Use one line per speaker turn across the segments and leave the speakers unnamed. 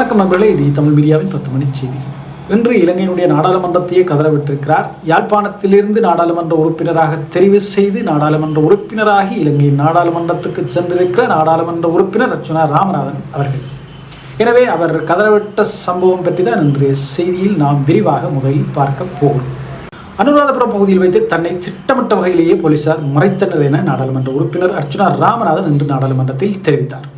வணக்கம் நண்பர்களே இது தமிழ் மீடியாவின் பத்து மணி செய்திகள் இன்று இலங்கையினுடைய நாடாளுமன்றத்தையே கதறவிட்டிருக்கிறார். யாழ்ப்பாணத்திலிருந்து நாடாளுமன்ற உறுப்பினராக தெரிவு செய்து நாடாளுமன்ற உறுப்பினராகி இலங்கையின் நாடாளுமன்றத்துக்கு சென்றிருக்கிற நாடாளுமன்ற உறுப்பினர் அர்ச்சுனா ராமநாதன் அவர்கள். எனவே அவர் கதறவிட்ட சம்பவம் பற்றி தான் இன்றைய செய்தியில் நாம் விரிவாக முதலில் பார்க்க போகிறோம். அனுராதபுரம் பகுதியில் வைத்து தன்னை திட்டமிட்ட வகையிலேயே போலீசார் மறைத்தனர் என நாடாளுமன்ற உறுப்பினர் அர்ச்சுனா ராமநாதன் இன்று நாடாளுமன்றத்தில் தெரிவித்தார்.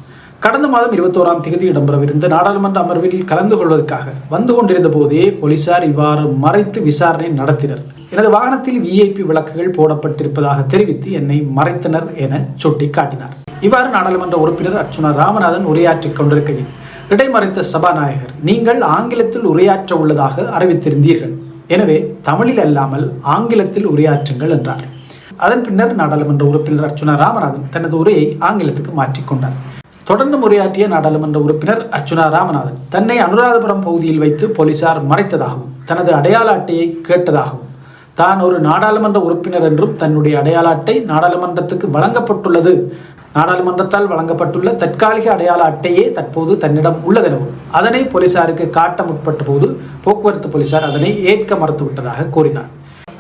கடந்த மாதம் இருபத்தோராம் தேதி இடம்பெறவிருந்த நாடாளுமன்ற அமர்வில் கலந்து கொள்வதற்காக வந்து கொண்டிருந்த போதே போலீசார் இவ்வாறு மறைத்து விசாரணை நடத்தினர். எனது வாகனத்தில் விஐபி விளக்குகள் போடப்பட்டிருப்பதாக தெரிவித்து என்னை மறைத்தனர் என சுட்டிக்காட்டினார். இவ்வாறு நாடாளுமன்ற உறுப்பினர் அர்ச்சுனா ராமநாதன் உரையாற்றிக் கொண்டிருக்கையில் இடைமறைத்த சபாநாயகர் நீங்கள் ஆங்கிலத்தில் உரையாற்ற உள்ளதாக அறிவித்திருந்தீர்கள். எனவே தமிழில் அல்லாமல் ஆங்கிலத்தில் உரையாற்றுங்கள் என்றார். அதன் பின்னர் நாடாளுமன்ற உறுப்பினர் அர்ச்சுனா ராமநாதன் தனது உரையை ஆங்கிலத்துக்கு மாற்றிக்கொண்டார் தொடர்ந்து உரையாற்றிய நாடாளுமன்ற உறுப்பினர் அர்ச்சுனா ராமநாதன் தன்னை அனுராதபுரம் பகுதியில் வைத்து போலீசார் மறைத்ததாகவும் தனது அடையாள அட்டையை கேட்டதாகவும் தான் ஒரு நாடாளுமன்ற உறுப்பினர் என்றும் தன்னுடைய அடையாள அட்டை நாடாளுமன்றத்துக்கு வழங்கப்பட்டுள்ளது. நாடாளுமன்றத்தால் வழங்கப்பட்டுள்ள தற்காலிக அடையாள அட்டையே தற்போது தன்னிடம் உள்ளதெனவும் அதனை போலீசாருக்கு காட்ட முற்பட்ட போது போக்குவரத்து போலீசார் அதனை ஏற்க மறுத்துவிட்டதாக கூறினார்.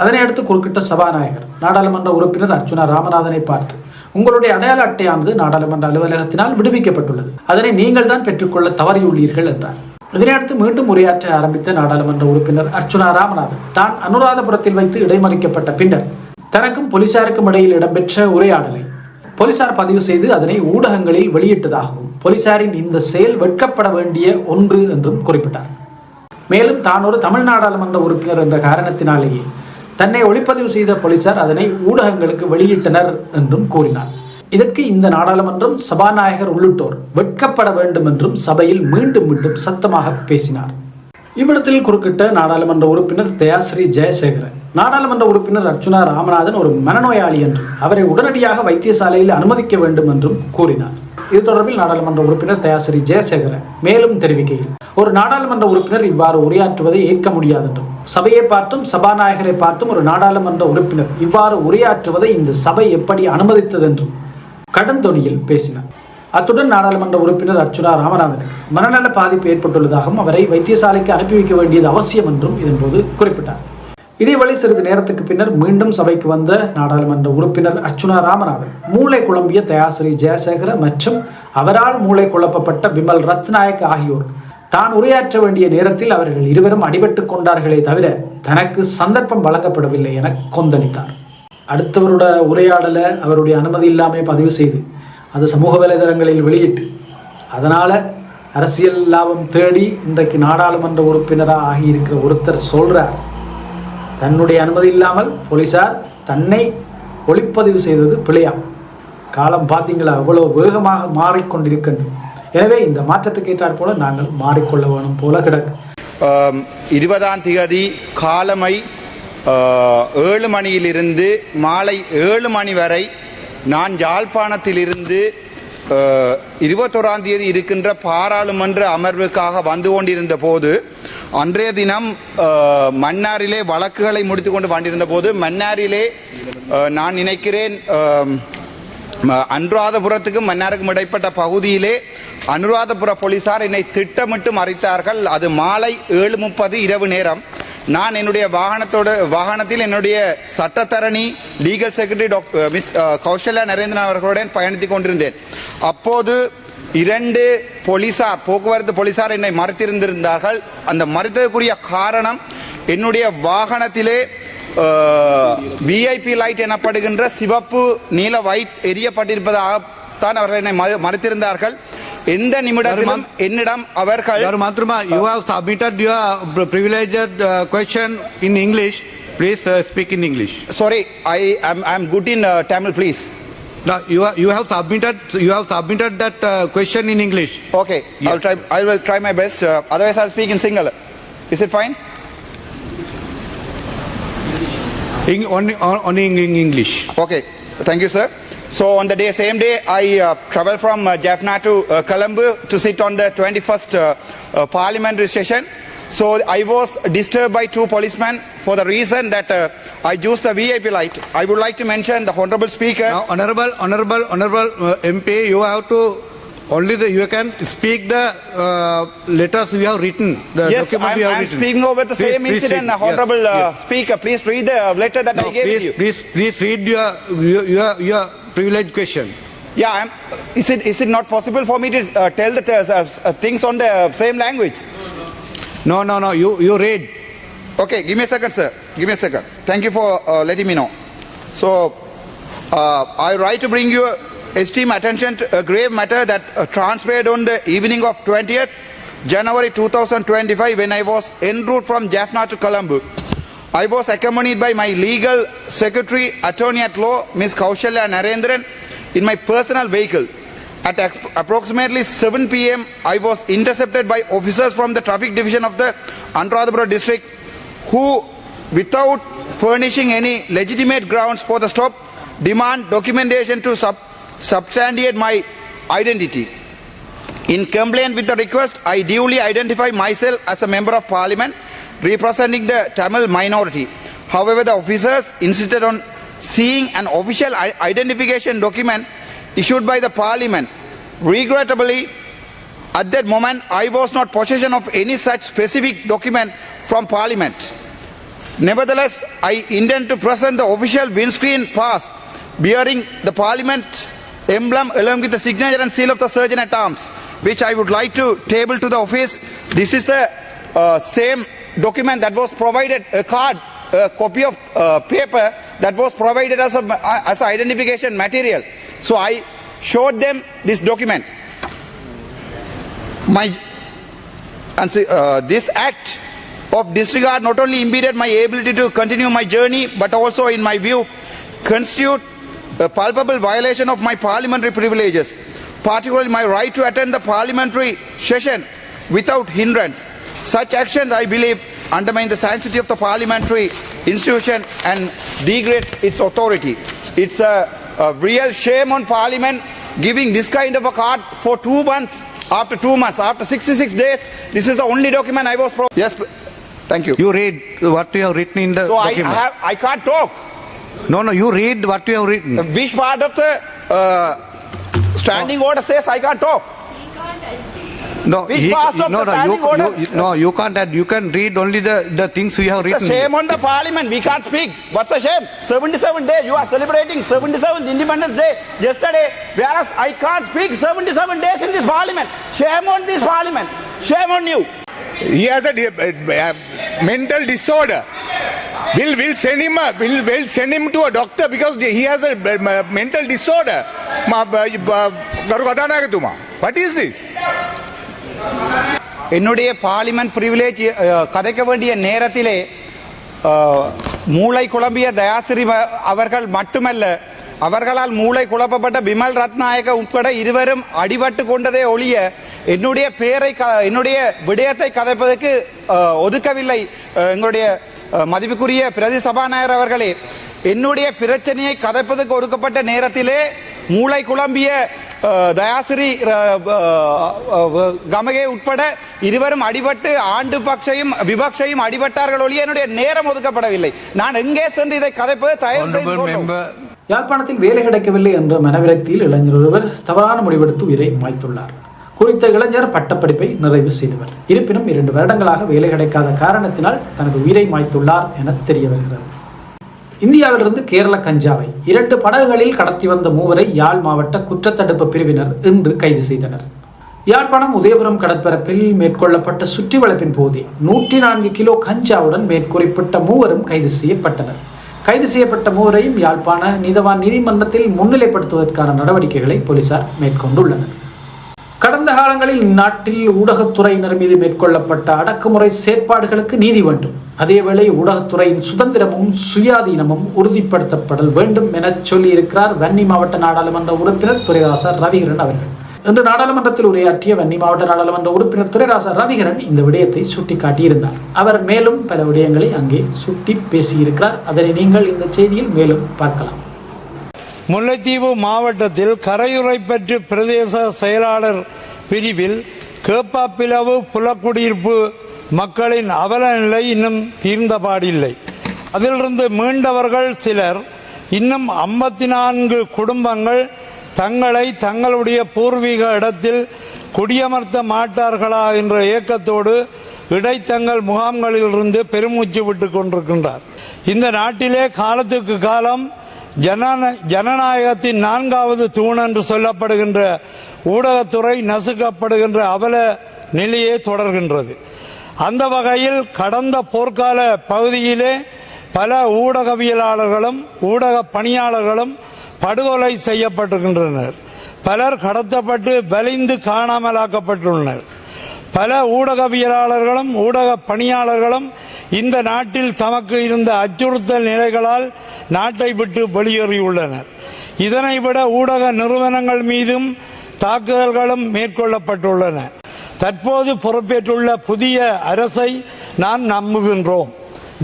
அதனை அடுத்து குறுக்கிட்ட சபாநாயகர் நாடாளுமன்ற உறுப்பினர் அர்ச்சுனா ராமநாதனை பார்த்து உங்களுடைய அடையாள அட்டையானது நாடாளுமன்ற அலுவலகத்தினால் விடுவிக்கப்பட்டுள்ளது. அதனை நீங்கள் தான் பெற்றுக்கொள்ள தவறியுள்ளீர்கள் என்றார். இதனையடுத்து மீண்டும் உரையாற்ற ஆரம்பித்த நாடாளுமன்ற உறுப்பினர் அர்ச்சுனா ராமநாதன் தான் அனுராதபுரத்தில் வைத்து இடைமறிக்கப்பட்ட பின்னர் தனக்கும் போலீசாருக்கும் இடையில் இடம்பெற்ற உரையாடலை போலீசார் பதிவு செய்து அதனை ஊடகங்களில் வெளியிட்டதாகவும் போலீசாரின் இந்த செயல் வெட்கப்பட வேண்டிய ஒன்று என்றும் குறிப்பிட்டார். மேலும் தான் ஒரு தமிழ் நாடாளுமன்ற உறுப்பினர் என்ற காரணத்தினாலேயே தன்னை ஒளிப்பதிவு செய்த போலீசார் அதனை ஊடகங்களுக்கு வெளியிட்டனர் என்றும் கூறினார். இதற்கு இந்த நாடாளுமன்றம் சபாநாயகர் உள்ளிட்டோர் வெட்கப்பட வேண்டும் என்றும் சபையில் மீண்டும் மீண்டும் சத்தமாக பேசினார். இவ்விடத்தில் குறுக்கிட்ட நாடாளுமன்ற உறுப்பினர் தயாஸ்ரீ ஜெயசேகரன் நாடாளுமன்ற உறுப்பினர் அர்ச்சுனா ராமநாதன் ஒரு மனநோயாளி என்றும் அவரை உடனடியாக வைத்தியசாலையில் அனுமதிக்க வேண்டும் என்றும் கூறினார். இது தொடர்பில் நாடாளுமன்ற உறுப்பினர் தயாசிரி ஜெயசேகரன் மேலும் தெரிவிக்கையில் ஒரு நாடாளுமன்ற உறுப்பினர் இவ்வாறு உரையாற்றுவதை ஏற்க முடியாதென்றும் சபையை பார்த்தும் சபாநாயகரை பார்த்தும் ஒரு நாடாளுமன்ற உறுப்பினர் இவ்வாறு உரையாற்றுவதை இந்த சபை எப்படி அனுமதித்ததென்றும் கடுந்தொனியில் பேசினார். அத்துடன் நாடாளுமன்ற உறுப்பினர் அர்ச்சுனா ராமநாதனுக்கு மனநல பாதிப்பு ஏற்பட்டுள்ளதாகவும் அவரை வைத்தியசாலைக்கு அனுப்பி வைக்க வேண்டியது அவசியம் என்றும் இதன்போது குறிப்பிட்டார். இதேவேளை சிறிது நேரத்துக்கு பின்னர் மீண்டும் சபைக்கு வந்த நாடாளுமன்ற உறுப்பினர் அர்ச்சுனா ராமநாதன் மூளை குழம்பிய தயாசிரி ஜெயசேகர மற்றும் அவரால் மூளை குழப்பப்பட்ட பிமல் ரத்நாயக் ஆகியோர். தான் உரையாற்ற வேண்டிய நேரத்தில் அவர்கள் இருவரும் அடிபட்டு கொண்டார்களே தவிர தனக்கு சந்தர்ப்பம் வழங்கப்படவில்லை என கொந்தளித்தார். அடுத்தவரோட உரையாடலை அவருடைய அனுமதி இல்லாமல் பதிவு செய்து அது சமூக வலைதளங்களில் வெளியிட்டு அதனால் அரசியல் லாபம் தேடி இன்றைக்கு நாடாளுமன்ற உறுப்பினராக ஆகியிருக்கிற ஒருத்தர் சொல்கிறார் தன்னுடைய அனுமதி இல்லாமல் போலீசார் தன்னை ஒளிப்பதிவு செய்தது பிழையாம். காலம் பார்த்தீங்களா? அவ்வளோ வேகமாக மாறிக்கொண்டிருக்கின்றோம் எனவே இந்த மாற்றத்துக்கு ஏற்றாற் போல நாங்கள் மாறிக்கொள்ள வேணும் போல கிடக்கு.
இருபதாம் தேதி காலமை ஏழு மணியிலிருந்து மாலை ஏழு மணி வரை நான் யாழ்ப்பாணத்திலிருந்து இருபத்தோராம் தேதி இருக்கின்ற பாராளுமன்ற அமர்வுக்காக வந்து கொண்டிருந்த போது அன்றைய தினம் மன்னாரிலே வழக்குகளை முடித்துக்கொண்டு வந்திருந்த போது மன்னாரிலே நான் நினைக்கிறேன் அனுராதபுரத்துக்கும் மன்னாருக்கும் இடைப்பட்ட பகுதியிலே அனுராதபுர போலீசார் என்னை திட்டமிட்டு மறைத்தார்கள். அது மாலை ஏழு முப்பது இரவு நேரம். நான் என்னுடைய வாகனத்தோட வாகனத்தில் என்னுடைய சட்டத்தரணி legal secretary doctor miss Kausalya Narendran அவர்களுடன் பயணித்துக் கொண்டிருந்தேன். அப்போது இரண்டு போலீசார் போக்குவரத்து போலீசார் என்னை மறுத்திருந்திருந்தார்கள். அந்த மறுத்ததுக்குரிய காரணம் என்னுடைய வாகனத்திலே uh, விஐபி லைட் எனப்படுகின்ற சிவப்பு நீல ஒயிட் எரியப்பட்டிருப்பதாகத்தான் அவர்கள் என்னை மறுத்திருந்தார்கள். எந்த நிமிடத்திலும் என்னிடம் அவர்கள்
Sir Matruma, you have submitted your uh, privileged uh, question in English. Please uh, speak in English.
sorry i am i'm good in uh, tamil please
No, you, are, you have submitted you have submitted that uh, question in English.
okay i'll try i will try my best uh, otherwise i'll speak in single is it fine
In, only, only in, in English.
Okay, thank you, sir. So on the day, same day, I uh, traveled from uh, Jaffna to uh, Colombo to sit on the 21st uh, uh, parliamentary session. So I was disturbed by two policemen for the reason that uh, I used the VIP light. I would like to mention the honorable speaker.
Now, honorable, honorable, honorable uh, MP, you have to only the you can speak the uh, letters you have written. The
Yes,
document
I'm,
you have
I'm
written.
speaking over the
Please-
same
please
incident,
read. Yes,
Honorable uh,
yes.
Speaker. Please read the letter that
No,
I gave
please,
you.
please, please read your your your, your privileged question.
Yeah, I'm, is it is it not possible for me to uh, tell the uh, uh, things on the same language?
No, no, no. You you read.
Okay, give me a second, sir. Give me a second. Thank you for uh, letting me know. So, uh, I write to bring your esteemed attention to a grave matter that uh, transpired on the evening of 20th January 2025 when I was en route from Jaffna to Colombo. I was accompanied by my legal secretary, attorney at law, Ms. Kaushalya Narendran, in my personal vehicle. At approximately 7 p.m., I was intercepted by officers from the traffic division of the Anuradhapura district who, without furnishing any legitimate grounds for the stop, demand documentation to sub- substantiate my identity. In compliance with the request, I duly identify myself as a member of parliament representing the Tamil minority. However, the officers insisted on seeing an official identification document issued by the parliament. Regrettably, at that moment, I was not possession of any such specific document from parliament. Nevertheless, I intend to present the official windscreen pass bearing the parliament emblem along with the signature and seal of the surgeon at arms, which I would like to table to the office. This is the uh, same document that was provided, a card, a copy of uh, paper that was provided as a as a identification material. So I showed them this document. My and see, uh, this act of disregard not only impeded my ability to continue my journey, but also, in my view, constitute a palpable violation of my parliamentary privileges, particularly my right to attend the parliamentary session without hindrance. Such actions, I believe, undermine the sanctity of the parliamentary institution and degrade its authority. It's a, a real shame on parliament giving this kind of a card for two months. After two months, after 66 days, this is the only document I was. Pro- yes, thank you.
You read what you have written in the
so I have, I can't talk.
No, no. You read what you have written.
Which part of the uh, standing order says I can't talk?
No,
Which part of
no,
the
no, you,
standing order?
you, no, you can't add. You can read only the, the things we have
It's a
written.
shame on the parliament. We can't speak. What's a shame? 77 days. You are celebrating 77th Independence Day yesterday, whereas I can't speak 77 days in this parliament. Shame on this parliament. Shame on you.
he has a di- uh, uh, mental disorder. We'll, we'll send him a, we'll, we'll send him to a doctor because he has a uh, mental disorder. Uh, uh, What is this?
என்னுடைய parliament privilege கதைக்க வேண்டிய நேரத்திலே மூளை குழம்பிய தயாசிரி அவர்கள் மட்டுமல்ல அவர்களால் மூளை குழப்பப்பட்ட பிமல் ரத்நாயக உட்பட இருவரும் அடிபட்டு கொண்டதே ஒழிய என்னுடைய பேரை என்னுடைய விடயத்தை கதைப்பதற்கு ஒதுக்கவில்லை எங்களுடைய மதிப்புக்குரிய பிரதி சபாநாயகர் அவர்களே என்னுடைய பிரச்சனையை கதைப்பதற்கு ஒதுக்கப்பட்ட நேரத்திலே மூளை குழம்பிய தயாசிரி கமகே உட்பட இருவரும் அடிபட்டு ஆண்டு பக்ஷையும் விபக்ஷையும் அடிபட்டார்கள் ஒழிய என்னுடைய நேரம் ஒதுக்கப்படவில்லை. நான் எங்கே சென்று இதை கதைப்பது? தயவு செய்து
யாழ்ப்பாணத்தில் வேலை கிடைக்கவில்லை என்ற மனவிரக்தியில் இளைஞர் ஒருவர் தவறான முடிவெடுத்து உயிரை மாய்த்துள்ளார். குறித்த இளைஞர் பட்டப்படிப்பை நிறைவு செய்தவர். இருப்பினும் இரண்டு வருடங்களாக வேலை கிடைக்காத காரணத்தினால் தனது உயிரை மாய்த்துள்ளார் என தெரிய வருகிறது. இந்தியாவிலிருந்து கேரள கஞ்சாவை இரண்டு படகுகளில் கடத்தி வந்த மூவரை யாழ் மாவட்ட குற்றத்தடுப்பு பிரிவினர் இன்று கைது செய்தனர். யாழ்ப்பாணம் உதயபுரம் கடற்பரப்பில் மேற்கொள்ளப்பட்ட சுற்றி வளைப்பின் போதே நூற்றி நான்கு கிலோ கஞ்சாவுடன் மேற்குறிப்பிட்ட மூவரும் கைது செய்யப்பட்டனர். கைது செய்யப்பட்ட மூவரையும் யாழ்ப்பாண நீதவான் நீதிமன்றத்தில் முன்னிலைப்படுத்துவதற்கான நடவடிக்கைகளை போலீசார் மேற்கொண்டுள்ளனர். கடந்த காலங்களில் நாட்டில் ஊடகத்துறையினர் மீது மேற்கொள்ளப்பட்ட அடக்குமுறை செயற்பாடுகளுக்கு நீதி வேண்டும். அதேவேளை ஊடகத்துறையின் சுதந்திரமும் சுயாதீனமும் உறுதிப்படுத்தப்படல் வேண்டும் என சொல்லியிருக்கிறார் வன்னி மாவட்ட நாடாளுமன்ற உறுப்பினர் துறைராசர் ரவிகரன் அவர்கள். இன்று நாடாளுமன்றத்தில் உரையாற்றிய வன்னி மாவட்ட நாடாளுமன்ற உறுப்பினர் துரைராசா ரவிகரன் இந்த விடயத்தை சுட்டிக்காட்டியிருந்தார். அவர் மேலும் பல விடயங்களை அங்கே சுட்டி பேசியிருக்கிறார். அதனை நீங்கள் இந்த செய்தியில் மேலும் பார்க்கலாம்.
முல்லைத்தீவு மாவட்டத்தில் கரையுறைப்பற்று பிரதேச செயலாளர் பிரிவில் கேப்பாப்பிலவு புலக்குடியிருப்பு மக்களின் அவல நிலை இன்னும் தீர்ந்தபாடில்லை அதிலிருந்து மீண்டவர்கள் சிலர் இன்னும் ஐம்பத்தி நான்கு குடும்பங்கள் தங்களை தங்களுடைய பூர்வீக இடத்தில் குடியமர்த்த மாட்டார்களா என்ற ஏக்கத்தோடு இடைத்தங்கள் முகாம்களிலிருந்து பெருமூச்சு விட்டுக் கொண்டிருக்கின்றார். இந்த நாட்டிலே காலத்துக்கு காலம் ஜனநாயகத்தின் நான்காவது தூண் என்று சொல்லப்படுகின்ற ஊடகத்துறை நசுக்கப்படுகின்ற அவல நிலையே தொடர்கின்றது. அந்த வகையில் கடந்த போர்க்கால பகுதியிலே பல ஊடகவியலாளர்களும் ஊடக பணியாளர்களும் படுகொலை செய்யப்பட்டிருக்கின்றனர். பலர் கடத்தப்பட்டு வலிந்து காணாமலாக்கப்பட்டுள்ளனர். பல ஊடகவியலாளர்களும் ஊடக பணியாளர்களும் இந்த நாட்டில் தமக்கு இருந்த அச்சுறுத்தல் நிலைகளால் நாட்டை விட்டு வெளியேறியுள்ளனர். இதனை விட ஊடக நிறுவனங்கள் மீதும் தாக்குதல்களும் மேற்கொள்ளப்பட்டுள்ளன. தற்போது பொறுப்பேற்றுள்ள புதிய அரசை நாம் நம்புகின்றோம்.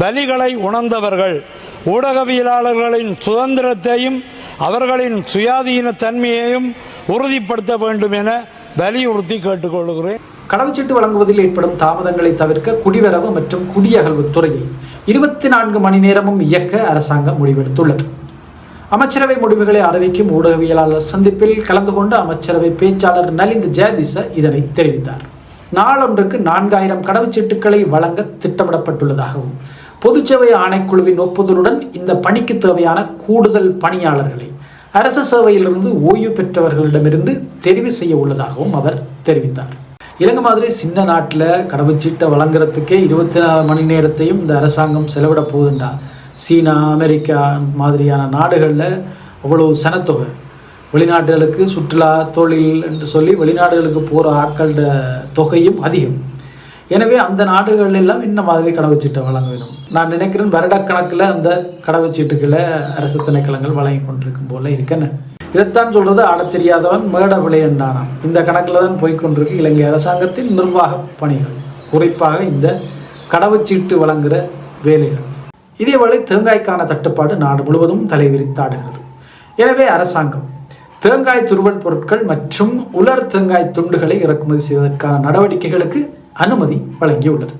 பலிகளை உணர்ந்தவர்கள் ஊடகவியலாளர்களின் சுதந்திரத்தையும் அவர்களின் சுயாதீன தன்மையையும் உறுதிப்படுத்த வேண்டும் என வலியுறுத்தி கேட்டுக்கொள்கிறேன்.
கடவுச்சீட்டு வழங்குவதில் ஏற்படும் தாமதங்களை தவிர்க்க குடிவரவு மற்றும் குடியகல்வு துறையை இருபத்தி நான்கு மணி நேரமும் இயக்க அரசாங்கம் முடிவெடுத்துள்ளது. அமைச்சரவை முடிவுகளை அறிவிக்கும் ஊடகவியலாளர் சந்திப்பில் கலந்து கொண்ட அமைச்சரவை பேச்சாளர் நலிந்த் ஜெயதிச இதனை தெரிவித்தார். நாளொன்றுக்கு நான்காயிரம் கடவுச்சீட்டுகளை வழங்க திட்டமிடப்பட்டுள்ளதாகவும் பொதுச்சேவை ஆணைக்குழுவின் ஒப்புதலுடன் இந்த பணிக்கு தேவையான கூடுதல் பணியாளர்களை அரசு சேவையிலிருந்து ஓய்வு பெற்றவர்களிடமிருந்து தெரிவு செய்ய உள்ளதாகவும் அவர் தெரிவித்தார். இலங்கை மாதிரி சின்ன நாட்டில் கடவுச்சீட்டை வழங்குறதுக்கே இருபத்தி நாலு மணி நேரத்தையும் இந்த அரசாங்கம் செலவிட போகுதுண்டா சீனா அமெரிக்கா மாதிரியான நாடுகளில் அவ்வளோ சனத்தொகை. வெளிநாடுகளுக்கு சுற்றுலா தொழில் என்று சொல்லி வெளிநாடுகளுக்கு போகிற ஆட்களோட தொகையும் அதிகம். எனவே அந்த நாடுகள் எல்லாம் இந்த மாதிரி கடவுச்சீட்டை வழங்க வேண்டும் நான் நினைக்கிறேன் வருடக்கணக்கில் அந்த கடவுச்சீட்டுகளை அரசு திணைக்களங்கள் வழங்கி கொண்டிருக்கும் போல இருக்கேன்னு இதைத்தான் சொல்றது ஆட தெரியாதவன் மேட விளையண்டானாம் இந்த கணக்கில் தான் போய்க்கொண்டிருக்கு இலங்கை அரசாங்கத்தின் நிர்வாக பணிகள் குறிப்பாக இந்த கடவுச்சீட்டு வழங்குகிற வேலைகள். இதேவேளை தேங்காய்க்கான தட்டுப்பாடு நாடு முழுவதும் தலைவிரித்தாடுகிறது. எனவே அரசாங்கம் தேங்காய் துருவல் பொருட்கள் மற்றும் உலர் தேங்காய் துண்டுகளை இறக்குமதி செய்வதற்கான நடவடிக்கைகளுக்கு அனுமதி வழங்கியுள்ளது.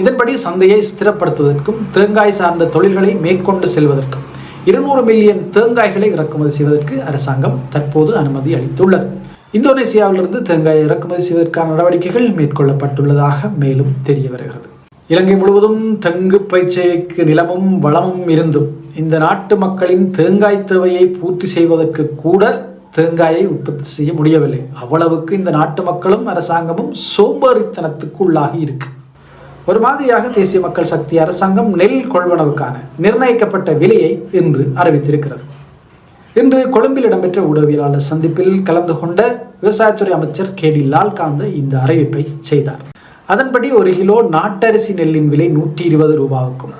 இதன்படி சந்தையை ஸ்திரப்படுத்துவதற்கும் தேங்காய் சார்ந்த தொழில்களை மேற்கொண்டு செல்வதற்கும் இருநூறு மில்லியன் தேங்காய்களை இறக்குமதி செய்வதற்கு அரசாங்கம் தற்போது அனுமதி அளித்துள்ளது. இந்தோனேசியாவிலிருந்து தேங்காயை இறக்குமதி செய்வதற்கான நடவடிக்கைகள் மேற்கொள்ளப்பட்டுள்ளதாக மேலும் தெரிய வருகிறது. இலங்கை முழுவதும் தெங்கு பயிற்சிக்கு நிலமும் வளமும் இருந்தும் இந்த நாட்டு மக்களின் தேங்காய் தேவையை பூர்த்தி செய்வதற்கு கூட தேங்காயை உற்பத்தி செய்ய முடியவில்லை. அவ்வளவுக்கு இந்த நாட்டு மக்களும் அரசாங்கமும் சோம்பேறித்தனத்துக்கு உள்ளாகி இருக்கு. ஒரு மாதிரியாக தேசிய மக்கள் சக்தி அரசாங்கம் நெல் கொள்வனவுக்கான நிர்ணயிக்கப்பட்ட விலையை இன்று அறிவித்திருக்கிறது. இன்று கொழும்பில் இடம்பெற்ற ஊடகவியலாளர் சந்திப்பில் கலந்து கொண்ட விவசாயத்துறை அமைச்சர் கே டி லால்காந்த இந்த அறிவிப்பை செய்தார். அதன்படி ஒரு கிலோ நாட்டரிசி நெல்லின் விலை நூற்றி இருபது ரூபாவுக்கும்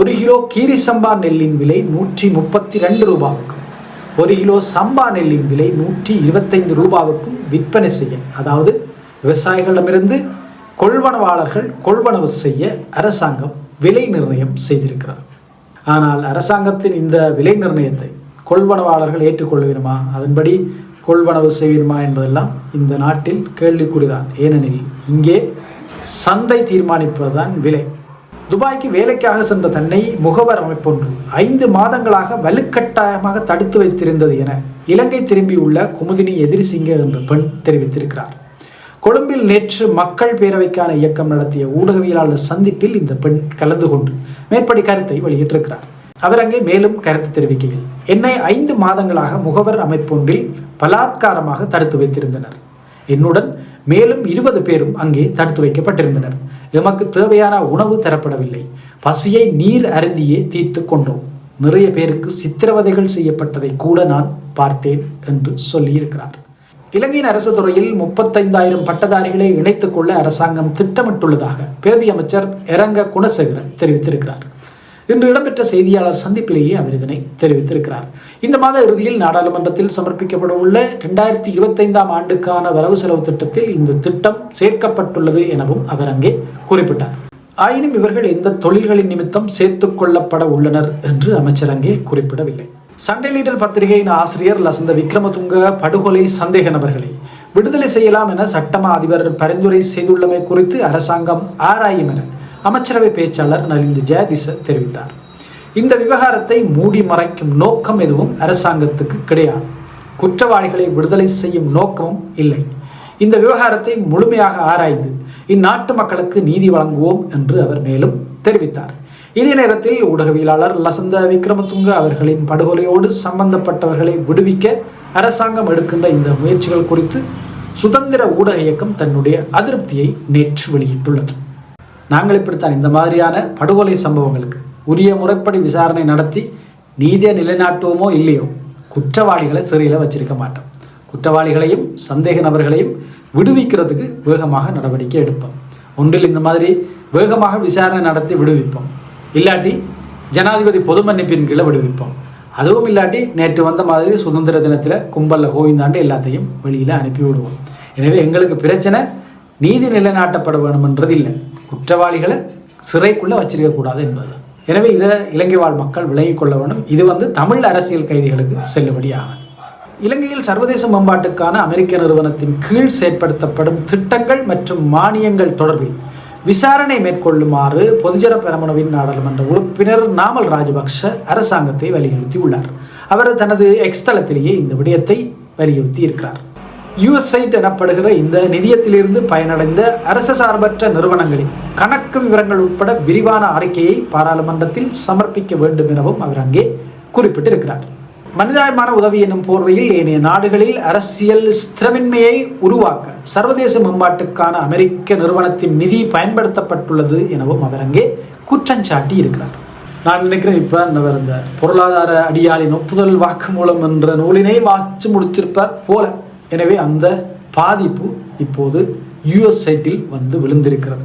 ஒரு கிலோ கீரிசம்பா நெல்லின் விலை நூற்றி முப்பத்தி ரெண்டு ரூபாவுக்கும் ஒரு கிலோ சம்பா நெல்லின் விலை நூற்றி இருபத்தைந்து ரூபாவுக்கும் விற்பனை செய்ய அதாவது விவசாயிகளிடமிருந்து கொள்வனவாளர்கள் கொள்வனவு செய்ய அரசாங்கம் விலை நிர்ணயம் செய்திருக்கிறது. ஆனால் அரசாங்கத்தின் இந்த விலை நிர்ணயத்தை கொள்வனவாளர்கள் ஏற்றுக்கொள்ளுகிறோமா அதன்படி கொள்வனவு செய்வீருமா என்பதெல்லாம் இந்த நாட்டில் கேள்விக்குறிதான். ஏனெனில் இங்கே சந்தை தீர்மானிப்பதுதான் விலை. துபாய்க்கு வேலைக்காக சென்ற தன்னை முகவர் அமைப்பொன்று ஐந்து மாதங்களாக வலுக்கட்டாயமாக தடுத்து வைத்திருந்தது என இலங்கை திரும்பியுள்ள குமுதினி எதிரிசிங்க என்ற பெண் தெரிவித்திருக்கிறார். கொழும்பில் நேற்று மக்கள் பேரவைக்கான இயக்கம் நடத்திய ஊடகவியலாளர் சந்திப்பில் இந்த பெண் கலந்து கொண்டு மேற்படி கருத்தை வெளியிட்டிருக்கிறார். அவர் அங்கே மேலும் கருத்து தெரிவிக்கையில் என்னை ஐந்து மாதங்களாக முகவர் அமைப்பொன்றில் பலாத்காரமாக தடுத்து வைத்திருந்தனர். என்னுடன் மேலும் இருபது பேரும் அங்கே தடுத்து வைக்கப்பட்டிருந்தனர். எமக்கு தேவையான உணவு தரப்படவில்லை. பசியை நீர் அருந்தியே தீர்த்து கொண்டோம். நிறைய பேருக்கு சித்திரவதைகள் செய்யப்பட்டதை கூட நான் பார்த்தேன் என்று சொல்லியிருக்கிறார். இலங்கையின் அரசு துறையில் முப்பத்தைந்தாயிரம் பட்டதாரிகளை இணைத்துக் கொள்ள அரசாங்கம் திட்டமிட்டுள்ளதாக பிரதி அமைச்சர் இரங்க குணசேகரன் தெரிவித்திருக்கிறார். இன்று இடம்பெற்ற செய்தியாளர் சந்திப்பிலேயே அவர் இதனை தெரிவித்திருக்கிறார். இந்த மாத இறுதியில் நாடாளுமன்றத்தில் சமர்ப்பிக்கப்பட உள்ள இரண்டாயிரத்தி இருபத்தைந்தாம் ஆண்டுக்கான வரவு செலவு திட்டத்தில் இந்த திட்டம் சேர்க்கப்பட்டுள்ளது எனவும் அவர் அங்கே குறிப்பிட்டார். ஆயினும் இவர்கள் எந்த தொழில்களின் நிமித்தம் சேர்த்துக் கொள்ளப்பட உள்ளனர் என்று அமைச்சர் அங்கே குறிப்பிடவில்லை. சண்டே லீடர் பத்திரிகையின் ஆசிரியர் லசந்த விக்ரமதுங்க படுகொலை சந்தேக நபர்களை விடுதலை செய்யலாம் என சட்டமா அதிபர் பரிந்துரை செய்துள்ளமை குறித்து அரசாங்கம் ஆராயும் என அமைச்சரவை பேச்சாளர் நலிந்து ஜெயதிச தெரிவித்தார். இந்த விவகாரத்தை மூடி மறைக்கும் நோக்கம் எதுவும் அரசாங்கத்துக்கு கிடையாது. குற்றவாளிகளை விடுதலை செய்யும் நோக்கமும் இல்லை. இந்த விவகாரத்தை முழுமையாக ஆராய்ந்து இந்நாட்டு மக்களுக்கு நீதி வழங்குவோம் என்று அவர் மேலும் தெரிவித்தார். இதே நேரத்தில் ஊடகவியலாளர் லசந்த விக்ரமதுங்க அவர்களின் படுகொலையோடு சம்பந்தப்பட்டவர்களை விடுவிக்க அரசாங்கம் எடுக்கின்ற இந்த முயற்சிகள் குறித்து சுதந்திர ஊடக இயக்கம் தன்னுடைய அதிருப்தியை நேற்று வெளியிட்டுள்ளது. நாங்கள் இப்படித்தான் இந்த மாதிரியான படுகொலை சம்பவங்களுக்கு உரிய முறைப்படி விசாரணை நடத்தி நீதியை நிலைநாட்டுவோமோ இல்லையோ குற்றவாளிகளை சிறையில் வச்சிருக்க மாட்டோம். குற்றவாளிகளையும் சந்தேக நபர்களையும் விடுவிக்கிறதுக்கு வேகமாக நடவடிக்கை எடுப்போம். ஒன்றில் இந்த மாதிரி வேகமாக விசாரணை நடத்தி விடுவிப்போம். இல்லாட்டி ஜனாதிபதி பொது மன்னிப்பின் கீழே விடுவிப்போம். அதுவும் இல்லாட்டி நேற்று வந்த மாதிரி சுதந்திர தினத்தில் கும்பலில் கோவிந்தாண்டு எல்லாத்தையும் வெளியில் அனுப்பி விடுவோம். எனவே எங்களுக்கு பிரச்சனை நீதி நிலைநாட்டப்பட வேணுமென்றது இல்லை குற்றவாளிகளை சிறைக்குள்ளே வச்சிருக்க கூடாது என்பது. எனவே இதை இலங்கை வாழ் மக்கள் விலகிக் கொள்ள வேண்டும். இது வந்து தமிழ் அரசியல் கைதிகளுக்கு செல்லுபடியாகும் இலங்கையில் சர்வதேச மேம்பாட்டுக்கான அமெரிக்க நிறுவனத்தின் கீழ் செயற்படுத்தப்படும் திட்டங்கள் மற்றும் மானியங்கள் தொடர்பில் விசாரணை மேற்கொள்ளுமாறு பொதுஜன பெரமுனவின் நாடாளுமன்ற உறுப்பினர் நாமல் ராஜபக்ஷ அரசாங்கத்தை வலியுறுத்தியுள்ளார். அவர் தனது எக்ஸ் தளத்திலேயே இந்த விடயத்தை வலியுறுத்தி இருக்கிறார் யூஎஸ்ஐட் எனப்படுகிற இந்த நிதியத்திலிருந்து பயனடைந்த அரசு சார்பற்ற நிறுவனங்களின் கணக்கு விவரங்கள் உட்பட விரிவான அறிக்கையை பாராளுமன்றத்தில் சமர்ப்பிக்க வேண்டும் எனவும் அவர் அங்கே குறிப்பிட்டிருக்கிறார். மனிதாயமான உதவி எனும் போர்வையில் ஏனைய நாடுகளில் அரசியல் ஸ்திரமின்மையை உருவாக்க சர்வதேச மேம்பாட்டுக்கான அமெரிக்க நிறுவனத்தின் நிதி பயன்படுத்தப்பட்டுள்ளது எனவும் அவர் அங்கே குற்றஞ்சாட்டி இருக்கிறார் நான் நினைக்கிறேன் இப்போ அவர் இந்த பொருளாதார அடியாளின் ஒப்புதல் வாக்குமூலம் என்ற நூலினை வாசித்து முடித்திருப்பார் போல எனவே அந்த பாதிப்பு இப்போது யுஎஸ் சைட்டில் வந்து விழுந்திருக்கிறது.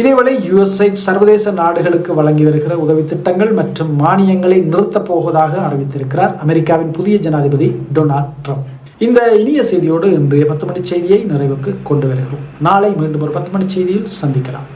இதேவேளை யுஎஸ்ஐட் சர்வதேச நாடுகளுக்கு வழங்கி வருகிற உதவி திட்டங்கள் மற்றும் மானியங்களை நிறுத்தப் போவதாக அறிவித்திருக்கிறார் அமெரிக்காவின் புதிய ஜனாதிபதி டொனால்ட் ட்ரம்ப். இந்த இனிய செய்தியோடு இன்றைய பத்து மணி செய்தியை நிறைவுக்கு கொண்டு வருகிறோம். நாளை மீண்டும் ஒரு பத்து மணி செய்தியில் சந்திக்கலாம்.